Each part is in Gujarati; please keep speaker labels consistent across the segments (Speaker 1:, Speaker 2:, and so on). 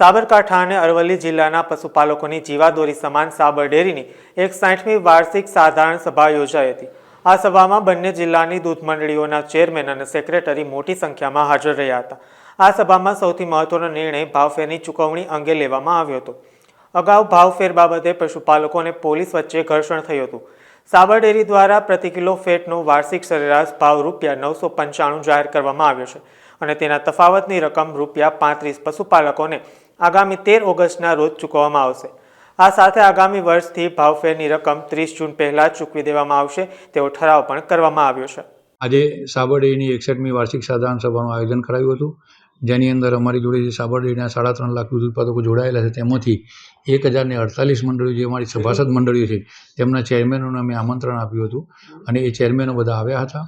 Speaker 1: સાબરકાંઠા અને અરવલ્લી જિલ્લાના પશુપાલકોની જીવાદોરી સમાન સાબર ડેરીની એક સાઠમી વાર્ષિક સાધારણ સભા યોજાઈ હતી. આ સભામાં બંને જિલ્લાની દૂધ મંડળીઓના ચેરમેન અને સેક્રેટરી મોટી સંખ્યામાં હાજર રહ્યા હતા. આ સભામાં સૌથી મહત્વનો નિર્ણય ભાવફેરની ચૂકવણી અંગે લેવામાં આવ્યો હતો. અગાઉ ભાવફેર બાબતે પશુપાલકો અને પોલીસ વચ્ચે ઘર્ષણ થયું હતું. સાબર ડેરી દ્વારા પ્રતિ કિલો ફેટનો વાર્ષિક સરેરાશ ભાવ રૂપિયા નવસો પંચાણું જાહેર કરવામાં આવ્યો છે. અને તેના તફાવતની રકમ રૂપિયા પાંત્રીસ પશુપાલકોને આગામી તેર ઓગસ્ટના રોજ ચૂકવવામાં આવશે. આ સાથે આગામી વર્ષથી ભાવફેરની રકમ ત્રીસ જૂન પહેલાં ચૂકવી દેવામાં આવશે તેવો ઠરાવ પણ કરવામાં આવ્યો છે.
Speaker 2: આજે સાબરડેરીની એકસઠમી વાર્ષિક સાધારણ સભાનું આયોજન કરાયું હતું, જેની અંદર અમારી જોડે જે સાબરડેરીના સાડા ત્રણ લાખ દૂધ ઉત્પાદકો જોડાયેલા છે, તેમાંથી એક હજારને અડતાલીસ મંડળીઓ જે અમારી સભાસદ મંડળીઓ છે, તેમના ચેરમેનોને અમે આમંત્રણ આપ્યું હતું અને એ ચેરમેનો બધા આવ્યા હતા.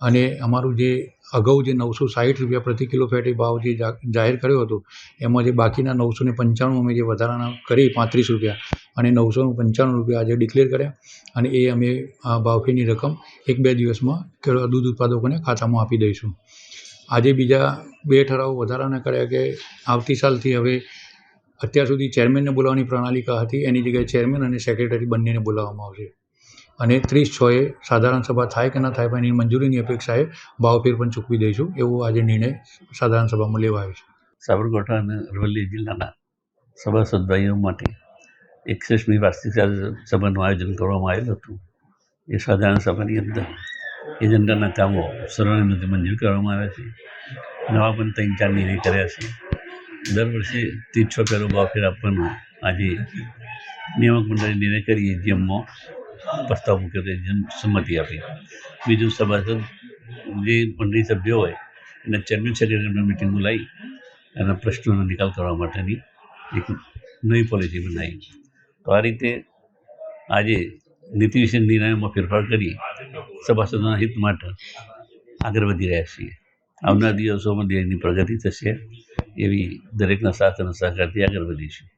Speaker 2: અને અમારું જે અગાઉ જે નવસો સાઠ રૂપિયા પ્રતિ કિલો ફેટી ભાવ જે જાહેર કર્યો હતો, એમાં જે બાકીના નવસો ને પંચાણું અમે જે વધારાના કરી, પાંત્રીસ રૂપિયા, અને નવસો પંચાણું રૂપિયા આજે ડિક્લેર કર્યા, અને એ અમે આ ભાવફેરની રકમ એક બે દિવસમાં દૂધ ઉત્પાદકોને ખાતામાં આપી દઈશું. આજે બીજા બે ઠરાવ વધારાના કર્યા કે આવતી સાલથી હવે અત્યાર સુધી ચેરમેનને બોલાવવાની પ્રણાલિકા હતી, એની જગ્યાએ ચેરમેન અને સેક્રેટરી બંનેને બોલાવવામાં આવશે. અને ત્રીસ છએ સાધારણ સભા થાય કે ન થાય પણ એની મંજૂરીની અપેક્ષાએ ભાવફેર પણ ચૂકવી દઈશું એવો આજે નિર્ણય સાધારણ સભામાં લેવાયો છે.
Speaker 3: સાબરકાંઠા અને અરવલ્લી જિલ્લાના સભાસદ ભાઈઓ માટે એકસઠમી વાર્ષિક સભાનું આયોજન કરવામાં આવેલું હતું. એ સાધારણ સભાની અંદર એજન્ડાના કામો નથી મંજૂર કરવામાં આવ્યા છે. નવા પણ ત્રણ ચાર નિર્ણય કર્યા છે. દર વર્ષે ત્રીસ છ ફેરો ભાવફેર આપવાનો આજે નિયામક મંડળે નિર્ણય કરી જેમમાં પ્રસ્તાવ મૂક્યો જેમ સંમતિ આપી. બીજું સભાસદ જે મંડળી સભ્યો હોય, એને ચેરમેન સેક્રેટરી મિટિંગ બોલાવી એના પ્રશ્નોનો નિકાલ કરવા માટેની એક નવી પોલિસી બનાવી. તો આ રીતે આજે નીતિ વિશે નિર્ણયોમાં ફેરફાર કરી સભાસદોના હિત માટે આગળ વધી રહ્યા છીએ. આવનાર દિવસોમાં દેશની પ્રગતિ થશે એવી દરેકના સાથ અને સહકારથી આગળ વધીશું.